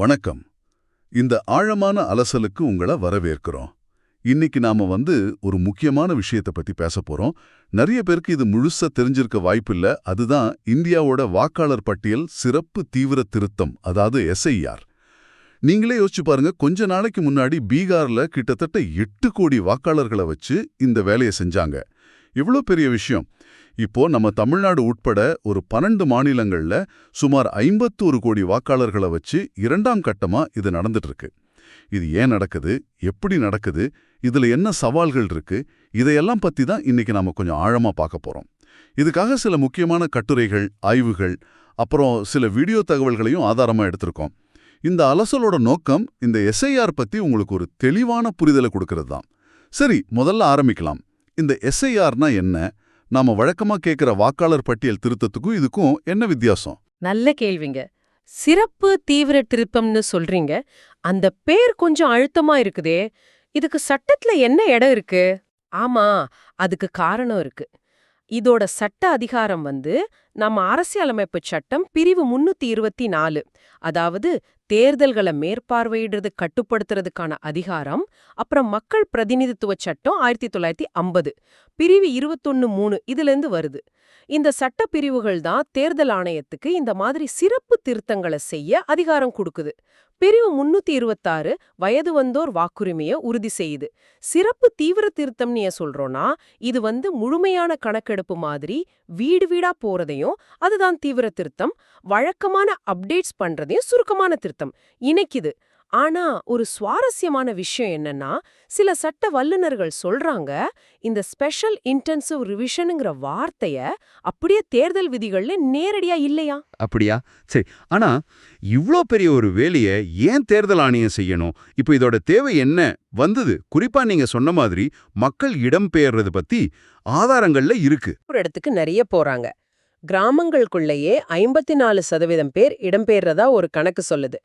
வணக்கம். இந்த ஆழமான அலசலுக்கு உங்களை வரவேற்கிறோம். இன்னைக்கு நாம வந்து ஒரு முக்கியமான விஷயத்தை பத்தி பேச போறோம். நிறைய பேருக்கு இது முழுசா தெரிஞ்சிருக்க வாய்ப்பில்ல அதுதான் இந்தியாவோட வாக்காளர் பட்டியல் சிறப்பு தீவிர திருத்தம் அதாவது எஸ்ஐஆர் நீங்களே யோசிச்சு பாருங்க கொஞ்ச நாளைக்கு முன்னாடி பீகார்ல கிட்டத்தட்ட எட்டு கோடி வாக்காளர்களை வச்சு இந்த வேலையை செஞ்சாங்க. இவ்வளோ பெரிய விஷயம். இப்போ நம்ம தமிழ்நாடு உட்பட ஒரு பன்னெண்டு மாநிலங்கள்ல சுமார் ஐம்பத்தோரு கோடி வாக்காளர்களை வச்சு இரண்டாம் கட்டமா இது நடந்துட்டு இருக்கு இது ஏன் நடக்குது? எப்படி நடக்குது? இதுல என்ன சவால்கள் இருக்கு? இதையெல்லாம் பத்தி தான் இன்னைக்கு நாம கொஞ்சம் ஆழமா பார்க்க போறோம். இதுக்காக சில முக்கியமான கட்டுரைகள் ஆய்வுகள் அப்புறம் சில வீடியோ தகவல்களையும் ஆதாரமா எடுத்திருக்கோம். இந்த அலசலோட நோக்கம் இந்த எஸ்ஐஆர் பத்தி உங்களுக்கு ஒரு தெளிவான புரிதலை கொடுக்கறது தான் சரி முதல்ல ஆரம்பிக்கலாம். இந்த எஸ்ஐஆர்னா என்ன? நாம வழக்கமா கேட்கிற வாக்காளர் பட்டியல் திருத்தத்துக்கும் இதுக்கும் என்ன வித்தியாசம்? நல்ல கேள்விங்க. சிறப்பு தீவிர திருப்பம்னு சொல்றீங்க. அந்த பேர் கொஞ்சம் அழுத்தமா இருக்குதே. இதுக்கு சட்டத்துல என்ன இடம் இருக்கு? ஆமா அதுக்கு காரணம் இருக்கு. இதோட சட்ட அதிகாரம் வந்து நம்ம அரசியலமைப்பு சட்டம் பிரிவு முன்னூத்தி இருபத்தி நாலு. அதாவது தேர்தல்களை மேற்பார்வையிடுறது கட்டுப்படுத்துறதுக்கான அதிகாரம் அப்புறம் மக்கள் பிரதிநிதித்துவ சட்டம் ஆயிரத்தி தொள்ளாயிரத்தி ஐம்பது பிரிவு இருபத்தொன்னு மூணு இதுலேருந்து வருது. இந்த சட்ட பிரிவுகள் தான் தேர்தல் ஆணையத்துக்கு இந்த மாதிரி சிறப்பு திருத்தங்களை செய்ய அதிகாரம் கொடுக்குது. பிரிவு முன்னூத்தி இருபத்தாறு வயது வந்தோர் வாக்குரிமைய உறுதி செய்யுது. சிறப்பு தீவிர திருத்தம்னு ஏன் சொல்றோம்னா இது வந்து முழுமையான கணக்கெடுப்பு மாதிரி வீடு வீடா போறதையும் அதுதான் தீவிர திருத்தம். வழக்கமான அப்டேட்ஸ் பண்றதையும் சுருக்கமான திருத்தம். இணைக்குது ஆனா ஒரு சுவாரஸ்யமான விஷயம் என்னன்னா சில சட்ட வல்லுநர்கள் சொல்றாங்க இந்த ஸ்பெஷல் இன்டென்சிவ் ரிவிஷனுங்கிற வார்த்தைய அப்படியே தேர்தல் விதிகள்ல நேரடியா இல்லையா? அப்படியா? சரி ஆனா இவ்ளோ பெரிய ஒரு வேலையை ஏன் தேர்தல் ஆணையம் செய்யணும்? இப்போ இதோட தேவை என்ன? வந்தது. குறிப்பா நீங்க சொன்ன மாதிரி மக்கள் இடம்பெயர்றது பத்தி ஆதாரங்கள்ல இருக்கு. ஒரு இடத்துக்கு நிறைய போறாங்க. கிராமங்களுக்குள்ளேயே ஐம்பத்தி நாலு சதவீதம் பேர் இடம்பெயர்றதா ஒரு கணக்கு சொல்லுது.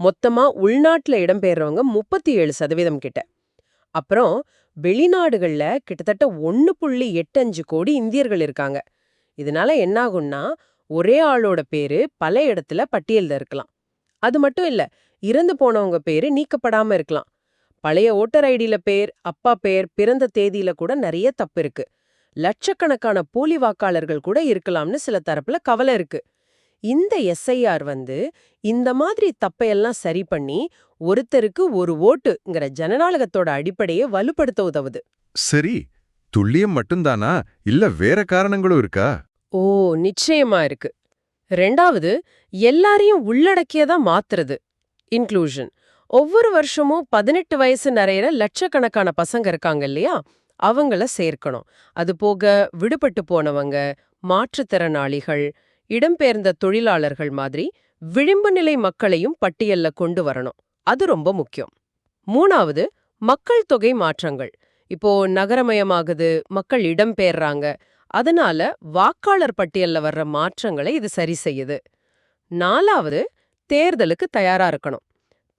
மொத்தமா உள்நாட்டுல இடம்பெயர்றவங்க முப்பத்தி ஏழு சதவீதம் கிட்ட. அப்புறம் வெளிநாடுகள்ல கிட்டத்தட்ட ஒன்னு புள்ளி எட்டு அஞ்சு கோடி இந்தியர்கள் இருக்காங்க. இதனால என்னாகும்னா ஒரே ஆளோட பேரு பல இடத்துல பட்டியல்ல இருக்கலாம். அது மட்டும் இல்ல இறந்து போனவங்க பேரு நீக்கப்படாம இருக்கலாம். பழைய ஓட்டர் ஐடியில பேர் அப்பா பேர் பிறந்த தேதியில கூட நிறைய தப்பு இருக்கு. லட்சக்கணக்கான போலி வாக்காளர்கள் கூட இருக்கலாம்னு சில தரப்புல கவலை இருக்கு. இந்த எஸ்ஐஆர் வந்து இந்த மாதிரி தப்பையெல்லாம் சரி பண்ணி ஒருத்தருக்கு ஒரு ஓட்டுங்கிற ஜனநாயகத்தோட அடிப்படையை வலுப்படுத்த உதவுது. சரி துல்லியம் மட்டும்தானா? இல்ல வேற காரணங்களும் இருக்கா? ஓ நிச்சயமா இருக்கு. ரெண்டாவது எல்லாரையும் உள்ளடக்கியதா மாத்துறது. இன்க்ளூஷன் ஒவ்வொரு வருஷமும் பதினெட்டு வயசு நிறையிற லட்சக்கணக்கான பசங்க இருக்காங்க இல்லையா? அவங்கள சேர்க்கணும். அது போக விடுபட்டு போனவங்க மாற்றுத்திறனாளிகள் இடம்பெயர்ந்த தொழிலாளர்கள் மாதிரி விளிம்பு நிலை மக்களையும் பட்டியல்ல கொண்டு வரணும். அது ரொம்ப முக்கியம். மூணாவது மக்கள் தொகை மாற்றங்கள். இப்போ நகரமயமாகுது மக்கள் இடம்பெயர்றாங்க அதனால வாக்காளர் பட்டியல்ல வர்ற மாற்றங்களை இது சரி செய்யுது. நாலாவது தேர்தலுக்கு தயாரா இருக்கணும்.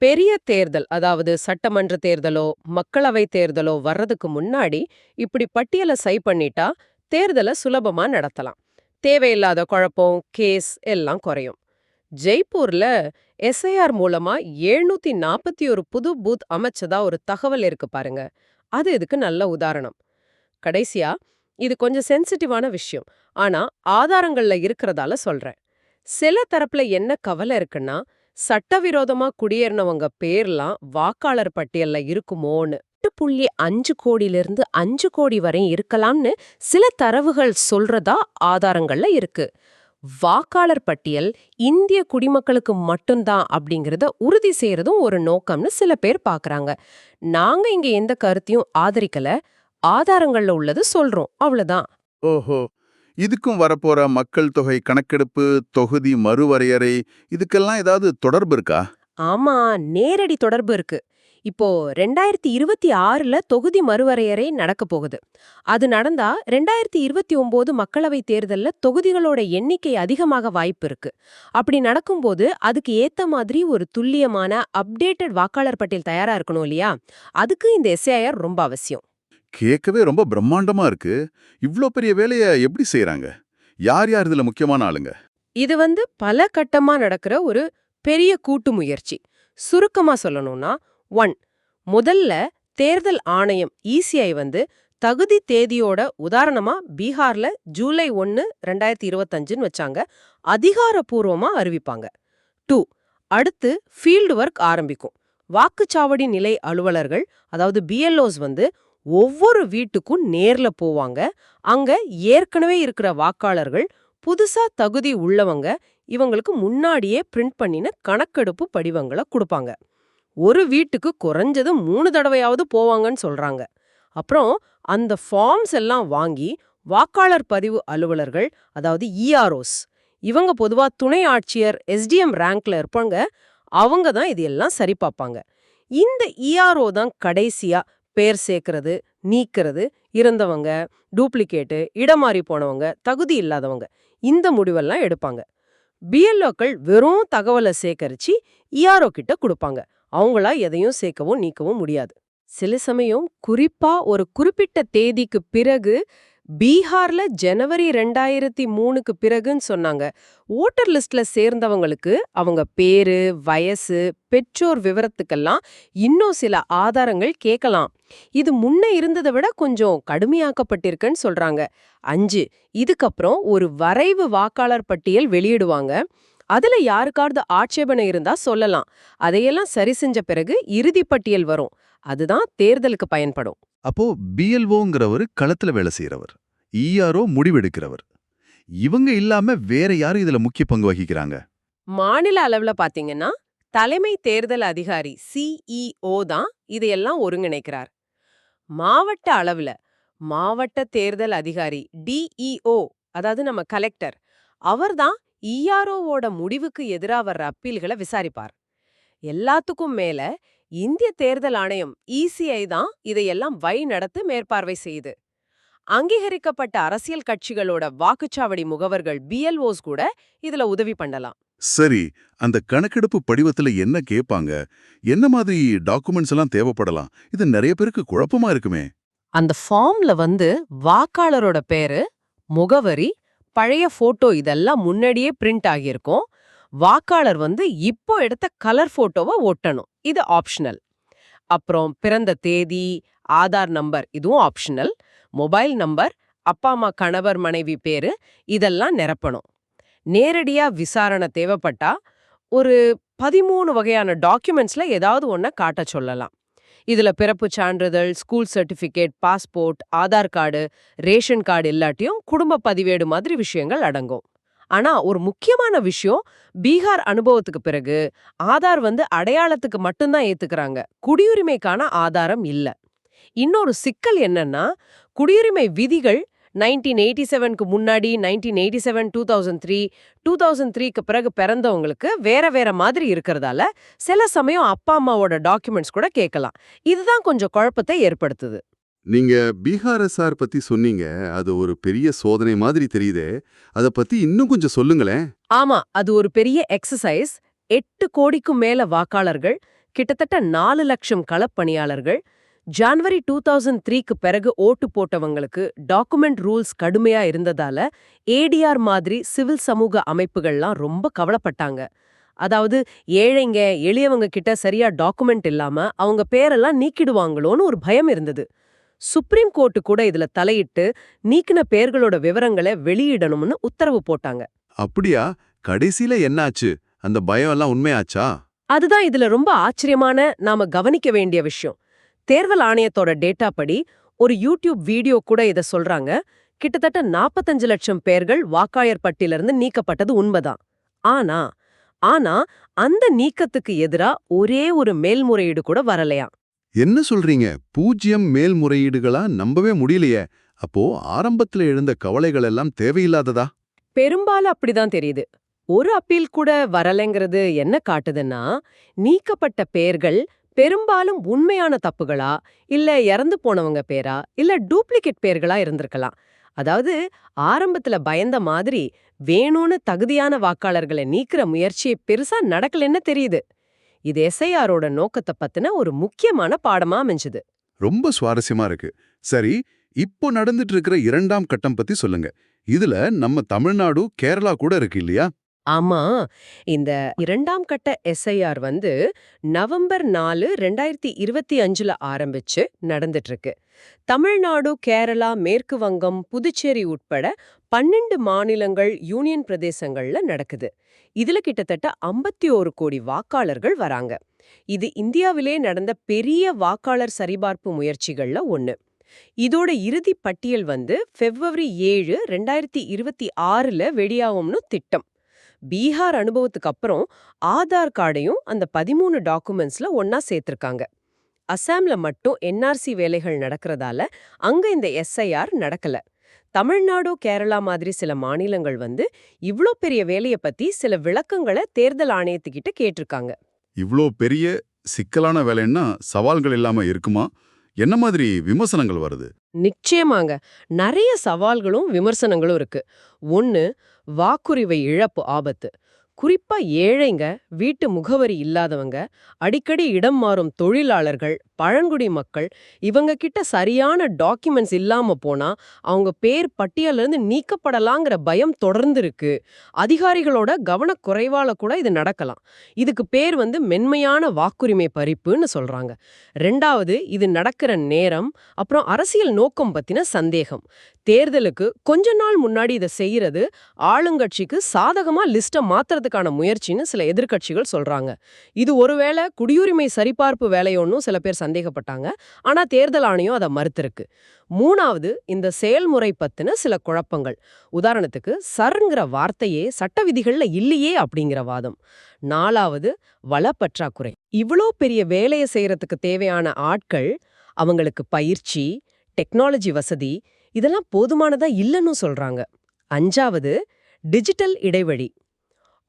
பெரிய தேர்தல் அதாவது சட்டமன்ற தேர்தலோ மக்களவை தேர்தலோ வர்றதுக்கு முன்னாடி இப்படி பட்டியலை சை பண்ணிட்டா தேர்தலை சுலபமா நடத்தலாம். தேவையில்லாத குழப்பம் கேஸ் எல்லாம் குறையும். ஜெய்ப்பூர்ல எஸ்ஐஆர் மூலமா எழுநூத்தி நாற்பத்தி ஒரு புது பூத் அமைச்சதா ஒரு தகவல் இருக்கு பாருங்க. அது இதுக்கு நல்ல உதாரணம். கடைசியா இது கொஞ்சம் சென்சிட்டிவான விஷயம். ஆனா ஆதாரங்கள்ல இருக்கிறதால சொல்றேன். சில தரப்புல என்ன கவலை இருக்குன்னா சட்டவிரோதமா குடியேறினவங்க பேர்லாம் வாக்காளர் பட்டியல்ல இருக்குமோன்னு. எட்டு புள்ளி அஞ்சு கோடியிலிருந்து அஞ்சு கோடி வரை இருக்கலாம்னு சில தரவுகள் சொல்றதா ஆதாரங்கள்ல இருக்கு. வாக்காளர் பட்டியல் இந்திய குடிமக்களுக்கு மட்டும்தான் அப்படிங்கறத உறுதி செய்யறதும் ஒரு நோக்கம்னு சில பேர் பாக்குறாங்க. நாங்க இங்க எந்த கருத்தையும் ஆதரிக்கல. ஆதாரங்கள்ல உள்ளது சொல்றோம். அவ்வளவுதான். ஓஹோ. இதுக்கும் வரப்போற மக்கள் தொகை கணக்கெடுப்பு தொகுதி மறுவரையறை இதுக்கெல்லாம் ஏதாவது தொடர்பு இருக்கா? ஆமா நேரடி தொடர்பு இருக்கு. இப்போ ரெண்டாயிரத்தி இருபத்தி ஆறுல தொகுதி மறுவரையறை நடக்க போகுது. அது நடந்தா ரெண்டாயிரத்தி இருபத்தி ஒன்பது மக்களவை தேர்தல்ல தொகுதிகளோட எண்ணிக்கை அதிகமாக வாய்ப்பு இருக்கு. அப்படி நடக்கும்போது அதுக்கு ஏத்த மாதிரி ஒரு துல்லியமான அப்டேட்டட் வாக்காளர் பட்டியல் தயாரா இருக்கணும் இல்லையா? அதுக்கு இந்த எஸ்ஐஆர் ரொம்ப அவசியம். கேட்கவே ரொம்ப பிரம்மாண்டமா இருக்கு. இவ்ளோ பெரிய வேலைய எப்படி செய்யறாங்க யார் யார் இதுல முக்கியமான ஆளுங்க? இது வந்து பல கட்டமா நடக்கிற ஒரு பெரிய கூட்டு முயற்சி. சுருக்கமா சொல்லணும்னா ஒன். முதல்ல தேர்தல் ஆணையம் இசிஐ வந்து தகுதி தேதியோட உதாரணமா பீகார்ல ஜூலை ஒன்னு ரெண்டாயிரத்தி இருபத்தஞ்சுன்னு வச்சாங்க. அதிகாரப்பூர்வமா அறிவிப்பாங்க. டூ. அடுத்து ஃபீல்டு ஒர்க் ஆரம்பிக்கும். வாக்குச்சாவடி நிலை அலுவலர்கள் அதாவது பிஎல்ஓஸ் வந்து ஒவ்வொரு வீட்டுக்கும் நேர்ல போவாங்க. அங்க ஏற்கனவே இருக்கிற வாக்காளர்கள் புதுசா தகுதி உள்ளவங்க இவங்களுக்கு முன்னாடியே பிரிண்ட் பண்ணின கணக்கெடுப்பு படிவங்களை கொடுப்பாங்க. ஒரு வீட்டுக்கு குறைஞ்சது மூணு தடவையாவது போவாங்கன்னு சொல்றாங்க. அப்புறம் அந்த ஃபார்ம்ஸ் எல்லாம் வாங்கி வாக்காளர் பதிவு அலுவலர்கள் அதாவது இஆர்ஓஸ் இவங்க பொதுவா துணை ஆட்சியர் எஸ்டிஎம் ரேங்க்ல இருப்பாங்க அவங்க தான் இது எல்லாம் சரி பார்ப்பாங்க. இந்த இஆர்ஓ தான் கடைசியா பேர் சேர்க்கறது நீக்கிறது இறந்தவங்க டூப்ளிகேட்டு இடமாறி போனவங்க தகுதி இல்லாதவங்க இந்த முடிவெல்லாம் எடுப்பாங்க. பிஎல்ஓக்கள் வெறும் தகவலை சேகரிச்சு இஆர்ஓ கிட்ட கொடுப்பாங்க. அவங்களா எதையும் சேர்க்கவும் நீக்கவும் முடியாது. சில சமயம் குறிப்பா ஒரு குறிப்பிட்ட தேதிக்கு பிறகு பீகார்ல ஜனவரி ரெண்டாயிரத்தி மூணுக்கு பிறகுன்னு சொன்னாங்க. ஓட்டர் லிஸ்ட்ல சேர்ந்தவங்களுக்கு அவங்க பேரு வயசு பெற்றோர் விவரத்துக்கெல்லாம் இன்னும் சில ஆதாரங்கள் கேட்கலாம். இது முன்ன இருந்ததை விட கொஞ்சம் கடுமையாக்கப்பட்டிருக்குன்னு சொல்றாங்க. அஞ்சு இதுக்கப்புறம் ஒரு வரைவு வாக்காளர் பட்டியல் வெளியிடுவாங்க. அதுல யாருக்காவது ஆட்சேபனை இருந்தா சொல்லலாம். அதையெல்லாம் சரி செஞ்ச பிறகு இறுதிப்பட்டியல் வரும். அதுதான் தேர்தலுக்கு பயன்படும். அப்போ பிஎல்ஓங்கிறவர் களத்துல வேலை செய்யறவர் இஆர்ஓ முடிவெடுக்கிறவர். இவங்க இல்லாம வேற யாரும் இதுல முக்கிய பங்கு வகிக்கிறாங்க? மாநில அளவுல பாத்தீங்கன்னா தலைமை தேர்தல் அதிகாரி சிஇஓ தான் இதையெல்லாம் ஒருங்கிணைக்கிறார். மாவட்ட அளவுல மாவட்ட தேர்தல் அதிகாரி டிஇஓ அதாவது நம்ம கலெக்டர் அவர்தான் இஆர்ஓவோட முடிவுக்கு எதிரா வர்ற அப்பீல்களை விசாரிப்பார். எல்லாத்துக்கும் மேல இந்திய தேர்தல் ஆணையம் இசிஐ தான் இதையெல்லாம் வை நடத்து மேற்பார்வை செய்யுது. அங்கீகரிக்கப்பட்ட அரசியல் கட்சிகளோட வாக்குச்சாவடி முகவர்கள் பிஎல்ஓஸ் கூட இதுல உதவி பண்ணலாம். சரி அந்த கணக்கெடுப்பு படிவத்துல என்ன கேட்பாங்க என்ன மாதிரி டாக்குமெண்ட்ஸ் எல்லாம் தேவைப்படலாம்? இது நிறைய பேருக்கு குழப்பமா இருக்குமே. அந்த ஃபார்ம்ல வந்து வாக்காளரோட பேரு முகவரி பழைய போட்டோ இதெல்லாம் முன்னாடியே பிரிண்ட் ஆகியிருக்கும். வாக்காளர் வந்து இப்போ எடுத்த கலர் போட்டோவை ஒட்டணும். இது ஆப்ஷனல் அப்புறம் பிறந்த தேதி ஆதார் நம்பர் இதுவும் ஆப்ஷனல் மொபைல் நம்பர் அப்பா அம்மா கணவர் மனைவி பேரு இதெல்லாம் நிரப்பணும். நேரடியா விசாரணை தேவைப்பட்டா ஒரு பதிமூணு வகையான டாக்குமெண்ட்ஸ்ல ஏதாவது ஒன்றை காட்ட சொல்லலாம். இதுல பிறப்பு சான்றிதழ் school certificate passport Aadhaar card ration card இல்லாட்டியும் குடும்ப பதிவேடு மாதிரி விஷயங்கள் அடங்கும். ஆனா ஒரு முக்கியமான விஷயம் பீகார் அனுபவத்துக்கு பிறகு ஆதார் வந்து அடையாளத்துக்கு மட்டும்தான் ஏத்துக்கிறாங்க. குடியுரிமைக்கான ஆதாரம் இல்ல. இன்னொரு சிக்கல் என்னன்னா குடியுரிமை விதிகள் நைன்டீன் எயிட்டி செவனுக்கு முன்னாடி nineteen eighty seven two thousand three two thousand த்ரீக்கு பிறகு பிறந்தவங்களுக்கு வேற வேற மாதிரி இருக்கிறதால சில சமயம் அப்பா அம்மாவோட டாக்குமெண்ட்ஸ் கூட கேட்கலாம். இதுதான் கொஞ்சம் குழப்பத்தை ஏற்படுத்துது. நீங்க பீகார் எஸ்ஆர் பத்தி சொன்னீங்க. அது ஒரு பெரிய சோதனை மாதிரி தெரியுதே. அத பத்தி இன்னும் கொஞ்சம் சொல்லுங்களேன். ஆமா அது ஒரு பெரிய எக்ஸசைஸ் எட்டு கோடிக்கும் மேல வாக்காளர்கள் கிட்டத்தட்ட நாலு லட்சம் களப்பணியாளர்கள். ஜான்வரி டூ தௌசண்ட் த்ரீக்கு பிறகு ஓட்டு போட்டவங்களுக்கு டாக்குமெண்ட் ரூல்ஸ் கடுமையா இருந்ததால ஏடிஆர் மாதிரி சிவில் சமூக அமைப்புகள்லாம் ரொம்ப கவலைப்பட்டாங்க. அதாவது ஏழைங்க எளியவங்க கிட்ட சரியா டாக்குமெண்ட் இல்லாம அவங்க பேரெல்லாம் நீக்கிடுவாங்களோன்னு ஒரு பயம் இருந்தது. சுப்ரீம் கோர்ட்டு கூட இதுல தலையிட்டு நீக்கின பேர்களோட விவரங்களை வெளியிடணும்னு உத்தரவு போட்டாங்க. அப்படியா? கடைசியில என்னாச்சு? அந்த பயம் எல்லாம் உண்மையாச்சா? அதுதான் இதுல ரொம்ப ஆச்சரியமான நாம கவனிக்க வேண்டிய விஷயம். தேர்தல் ஆணையத்தோட டேட்டா படி ஒரு யூடியூப் வீடியோ கூட இத சொல்றாங்க. கிட்டத்தட்ட 45 லட்சம் பேர்கள் வாக்காளர் பட்டியலிருந்து நீக்கப்பட்டது உண்மைதான். ஆனா ஆனா அந்த நீக்கத்துக்கு எதிரா ஒரே ஒரு மேல்முறையீடு கூட வரலையா என்ன சொல்றீங்க? பூஜ்யம் மேல்முறையீடுகளா? நம்பவே முடியலையே. அப்போ ஆரம்பத்துல எழுந்த கவலைகள் எல்லாம் தேவையில்லாததா? பெரும்பாலும் அப்படிதான் தெரியுது. ஒரு அப்பீல் கூட வரலைங்கிறது என்ன காட்டுதுன்னா நீக்கப்பட்ட பெயர்கள் பெரும்பாலும் உண்மையான தப்புகளா? இல்ல இறந்து போனவங்க பேரா? இல்ல டூப்ளிகேட் பெயர்களா இருந்திருக்கலாம். அதாவது ஆரம்பத்துல பயந்த மாதிரி வேணும்னு தகுதியான வாக்காளர்களை நீக்கிற முயற்சி பெருசா நடக்கலன்னு தெரியுது. இது எஸ்ஐஆரோட நோக்கத்தை பத்தின ஒரு முக்கியமான பாடமா அமைஞ்சுது. ரொம்ப சுவாரஸ்யமா இருக்கு. சரி இப்போ நடந்துட்டு இருக்கிற இரண்டாம் கட்டம் பத்தி சொல்லுங்க. இதுல நம்ம தமிழ்நாடு கேரளா கூட இருக்கு இல்லையா? ஆமா. இந்த இரண்டாம் கட்ட எஸ்ஐஆர் வந்து நவம்பர் நாலு ரெண்டாயிரத்தி இருபத்தி அஞ்சுல ஆரம்பிச்சு நடந்துட்டு இருக்கு தமிழ்நாடு கேரளா மேற்கு வங்கம் புதுச்சேரி உட்பட பன்னெண்டு மாநிலங்கள் யூனியன் பிரதேசங்கள்ல நடக்குது. இதுல கிட்டத்தட்ட ஐம்பத்தி ஒரு கோடி வாக்காளர்கள் வராங்க. இது இந்தியாவிலே நடந்த பெரிய வாக்காளர் சரிபார்ப்பு முயற்சிகள்ல ஒண்ணு. இதோட இறுதி பட்டியல் வந்து பிப்ரவரி ஏழு ரெண்டாயிரத்தி இருபத்தி ஆறுல வெளியாகும்னு திட்டம். பீகார் அனுபவத்துக்கு அப்புறம் ஆதார் கார்டையும் அந்த பதிமூணு டாக்குமெண்ட்ஸ்ல ஒன்னா சேர்த்திருக்காங்க. அசாம்ல மட்டும் என்ஆர்சி வேலைகள் நடக்கிறதால அங்க இந்த எஸ்ஐஆர் நடக்கல. தமிழ்நாடு கேரளா மாதிரி சில மாநிலங்கள் வந்து இவ்ளோ பெரிய வேலைய பத்தி சில விளக்கங்களை தேர்தல் ஆணையத்துக்கிட்ட கேட்டிருக்காங்க. இவ்ளோ பெரிய சிக்கலான வேலைன்னா சவால்கள் இல்லாம இருக்குமா? என்ன மாதிரி விமர்சனங்கள் வருது? நிச்சயமாங்க. நிறைய சவால்களும் விமர்சனங்களும் இருக்கு. ஒன்னு வாக்குரிமை இழப்பு ஆபத்து. குறிப்பா ஏழைங்க வீட்டு முகவரி இல்லாதவங்க அடிக்கடி இடம் மாறும் தொழிலாளர்கள் பழங்குடி மக்கள் இவங்க கிட்ட சரியான டாக்குமெண்ட்ஸ் இல்லாம போனா அவங்க பேர் பட்டியலிருந்து நீக்கப்படலாங்கிற பயம் தொடர்ந்து இருக்கு அதிகாரிகளோட கவனக்குறைவால கூட இது நடக்கலாம். இதுக்கு பேர் வந்து மென்மையான வாக்குரிமை பறிப்புன்னு சொல்றாங்க. ரெண்டாவது இது நடக்கிற நேரம் அப்புறம் அரசியல் நோக்கம் பத்தின சந்தேகம். தேர்தலுக்கு கொஞ்ச நாள் முன்னாடி இதை செய்யறது ஆளுங்கட்சிக்கு சாதகமா லிஸ்ட மாத்துறதுக்கான முயற்சின்னு சில எதிர்க்கட்சிகள் சொல்றாங்க. இது ஒருவேளை குடியுரிமை சரிபார்ப்பு வேலையோன்னும் சில பேர் சந்தேகப்பட்டாங்க. ஆனா தேர்தல் ஆணையம் அதை மறுத்திருக்கு. மூணாவது இந்த செயல்முறை பத்தின சில குழப்பங்கள். உதாரணத்துக்கு சர்ங்கிற வார்த்தையே சட்ட விதிகள்ல இல்லையே அப்படிங்கிற வாதம். நாலாவது வளப்பற்றாக்குறை இவ்ளோ பெரிய வேலையை செய்யறதுக்கு தேவையான ஆட்கள் அவங்களுக்கு பயிற்சி டெக்னாலஜி வசதி இதெல்லாம் போதுமானதா இல்லைன்னு சொல்றாங்க. அஞ்சாவது டிஜிட்டல் இடைவெளி.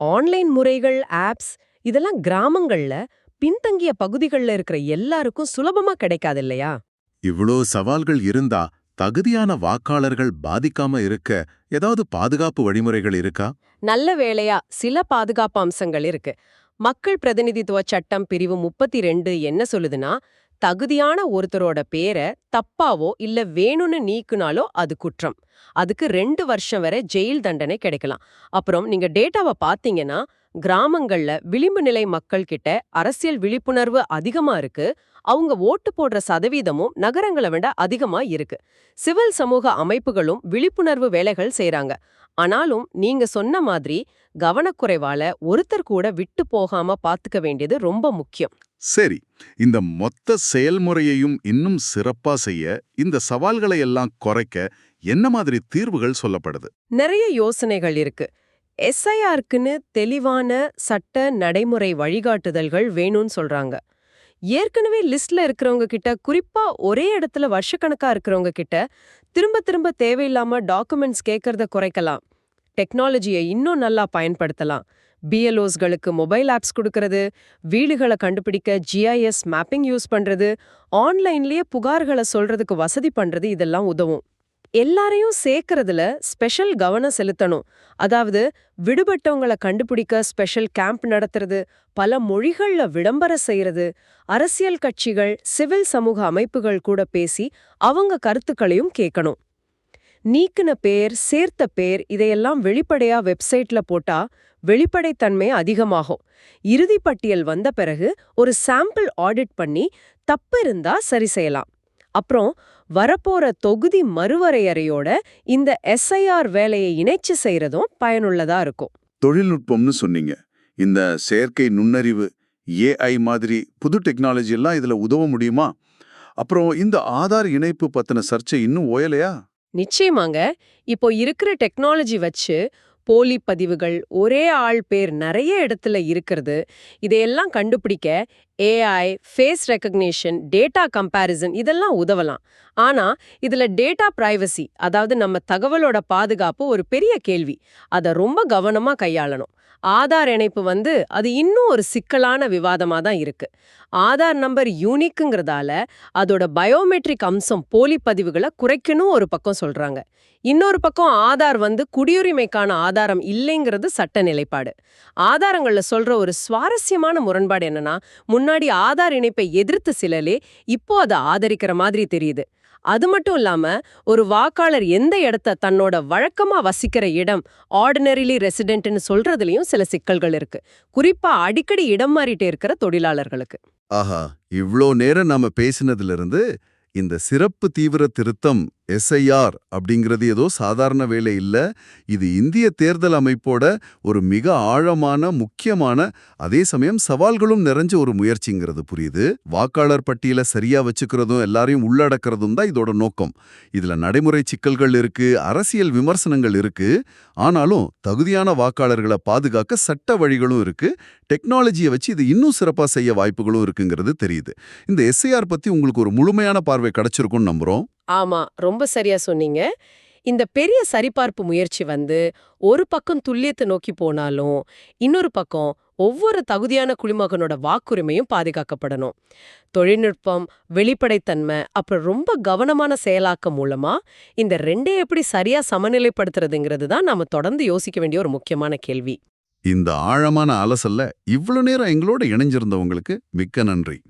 ஆன்லைன் முறைகள் ஆப்ஸ் இதெல்லாம் கிராமங்கள்ல பின்தங்கிய பகுதிகள்ல இருக்கிற எல்லாருக்கும் சுலபமா கிடைக்காது இல்லையா இவ்ளோ சவால்கள் இருந்தா தகுதியான வாக்காளர்கள் பாதிக்காம இருக்க ஏதாவது பாதுகாப்பு வழிமுறைகள் இருக்கா? நல்ல வேளையா சில பாதுகாப்பு அம்சங்கள் இருக்கு. மக்கள் பிரதிநிதித்துவ சட்டம் பிரிவு முப்பத்தி ரெண்டு என்ன சொல்லுதுன்னா தகுதியான ஒருத்தரோட பேரை தப்பாவோ இல்ல வேணும்னு நீக்குனாலோ அது குற்றம். அதுக்கு ரெண்டு வருஷம் வரை ஜெயில் தண்டனை கிடைக்கலாம். அப்புறம் நீங்க டேட்டாவை பாத்தீங்கன்னா கிராமங்கள்ல விளிம்பு நிலை மக்கள் கிட்ட அரசியல் விழிப்புணர்வு அதிகமா இருக்கு. அவங்க ஓட்டு போடுற சதவீதமும் நகரங்களை விட அதிகமா இருக்கு. சிவில் சமூக அமைப்புகளும் விழிப்புணர்வு வேலைகள் செய்யறாங்க ஆனாலும் நீங்க சொன்ன மாதிரி கவனக்குறைவால ஒருத்தர் கூட விட்டு போகாம பாத்துக்க வேண்டியது ரொம்ப முக்கியம். சரி இந்த மொத்த செயல்முறையையும் இன்னும் சிறப்பா செய்ய இந்த சவால்களை எல்லாம் குறைக்க என்ன மாதிரி தீர்வுகள் சொல்லப்படுது? நிறைய யோசனைகள் இருக்கு. எஸ்ஐஆருக்குன்னு தெளிவான சட்ட நடைமுறை வழிகாட்டுதல்கள் வேணும்னு சொல்றாங்க. ஏற்கனவே லிஸ்ட்ல இருக்கிறவங்க கிட்ட குறிப்பா ஒரே இடத்துல வருஷக்கணக்கா இருக்கிறவங்க கிட்ட திரும்ப திரும்ப தேவையில்லாம டாக்குமெண்ட்ஸ் கேட்கறத குறைக்கலாம். டெக்னாலஜியை இன்னும் நல்லா பயன்படுத்தலாம். பிஎல்ஓஸ்களுக்கு மொபைல் ஆப்ஸ் கொடுக்கறது வீடுகளை கண்டுபிடிக்க ஜிஐஎஸ் மேப்பிங் யூஸ் பண்றது ஆன்லைன்லயே புகார்களை சொல்றதுக்கு வசதி பண்றது இதெல்லாம் உதவும். எல்லாரையும் சேர்க்கறதுல ஸ்பெஷல் கவனம் செலுத்தணும். அதாவது விடுபட்டவங்களை கண்டுபிடிக்க ஸ்பெஷல் கேம்ப் நடத்துறது பல மொழிகள்ல விளம்பரம் செய்யறது அரசியல் கட்சிகள் சிவில் சமூக அமைப்புகள் கூட பேசி அவங்க கருத்துக்களையும் கேட்கணும் நீக்கின பேர் சேர்த்த பேர் இதையெல்லாம் வெளிப்படையா வெப்சைட்ல போட்டா வெளிப்படைத்தன்மை அதிகமாகும். இறுதி பட்டியல் வந்த பிறகு ஒரு சாம்பிள் ஆடிட் பண்ணி தப்பு இருந்தா சரி செய்யலாம். அப்புறம் வரப்போற தொகுதி மறுவரையறையோட இந்த எஸ்ஐஆர் வேலையை இணைச்சு செய்யறதும் பயனுள்ளதா இருக்கும். தொழில்நுட்பம்னு சொன்னீங்க. இந்த செயற்கை நுண்ணறிவு ஏஐ மாதிரி புது டெக்னாலஜி எல்லாம் இதுல உதவ முடியுமா? அப்புறம் இந்த ஆதார் இணைப்பு பத்தின சர்ச்சை இன்னும் ஓயலையா? நிச்சயமாங்க. இப்போ இருக்கிற டெக்னாலஜி வச்சு போலி பதிவுகள் ஒரே ஆள் பேர் நிறைய இடத்துல இருக்கிறது. இதையெல்லாம் கண்டுபிடிக்க AI face recognition data comparison இதெல்லாம் உதவலாம். ஆனா இதுல டேட்டா பிரைவசி அதாவது நம்ம தகவலோட பாதுகாப்பு ஒரு பெரிய கேள்வி. அதை ரொம்ப கவனமா கையாளணும். ஆதார் இணைப்பு வந்து அது இன்னும் ஒரு சிக்கலான விவாதமா தான் இருக்கு. ஆதார் நம்பர் யூனிக்குங்கிறதால அதோட பயோமெட்ரிக் அம்சம் போலி பதிவுகளை குறைக்கணும் ஒரு பக்கம் சொல்றாங்க. இன்னொரு பக்கம் ஆதார் வந்து குடியுரிமைக்கான ஆதாரம் இல்லைங்கிறது சட்ட நிலைப்பாடு. ஆதாரங்கள்ல சொல்ற ஒரு சுவாரஸ்யமான முரண்பாடு என்னன்னா முன்னாடி ஆதார் இணைப்பை எதிர்த்து சிலலே இப்போ அதை ஆதரிக்கிற மாதிரி தெரியுது. அது மட்டும் இல்லாம ஒரு வாக்காளர் எந்த இடத்த தன்னோட வழக்கமா வசிக்கிற இடம் ஆர்டினரிலி ரெசிடென்ட்னு சொல்றதுலயும் சில சிக்கல்கள் இருக்கு. குறிப்பா அடிக்கடி இடம் மாறிட்டே இருக்கிற தொழிலாளர்களுக்கு. ஆஹா இவ்ளோ நேரம் நாம பேசினதுல இருந்து இந்த சிறப்பு தீவிர திருத்தம் எஸ்ஐஆர் அப்படிங்கிறது ஏதோ சாதாரண வேலை இல்ல. இது இந்திய தேர்தல் அமைப்போட ஒரு மிக ஆழமான முக்கியமான அதே சமயம் சவால்களும் நிறைஞ்ச ஒரு முயற்சிங்கிறது. புரியுது? வாக்காளர் பட்டியலை சரியா வச்சுக்கிறதும் எல்லாரையும் உள்ளடக்கிறதும் தான் இதோட நோக்கம். இதுல நடைமுறை சிக்கல்கள் இருக்கு அரசியல் விமர்சனங்கள் இருக்கு. ஆனாலும் தகுதியான வாக்காளர்களை பாதுகாக்க சட்ட வழிகளும் இருக்கு. டெக்னாலஜியை வச்சு இது இன்னும் சிறப்பா செய்ய வாய்ப்புகளும் இருக்குங்கிறது தெரியுது. இந்த எஸ்ஐஆர் பத்தி உங்களுக்கு ஒரு முழுமையான பார்வை கிடைச்சிருக்கும்னு நம்புறோம். ஆமா ரொம்ப சரியா சொன்னீங்க. இந்த பெரிய சரிபார்ப்பு முயற்சி வந்து ஒரு பக்கம் துல்லியத்தை நோக்கி போனாலும் இன்னொரு பக்கம் ஒவ்வொரு தகுதியான குடிமகனோட வாக்குரிமையும் பாதுகாக்கப்படணும். தொழில்நுட்பம் வெளிப்படைத்தன்மை அப்புறம் ரொம்ப கவனமான செயலாக்கம் மூலமா இந்த ரெண்டே எப்படி சரியா சமநிலைப்படுத்துறதுங்கிறது தான் நாம தொடர்ந்து யோசிக்க வேண்டிய ஒரு முக்கியமான கேள்வி. இந்த ஆழமான அலசல்ல இவ்வளவு நேரம் எங்களோட இணைஞ்சிருந்தவங்களுக்கு மிக்க நன்றி.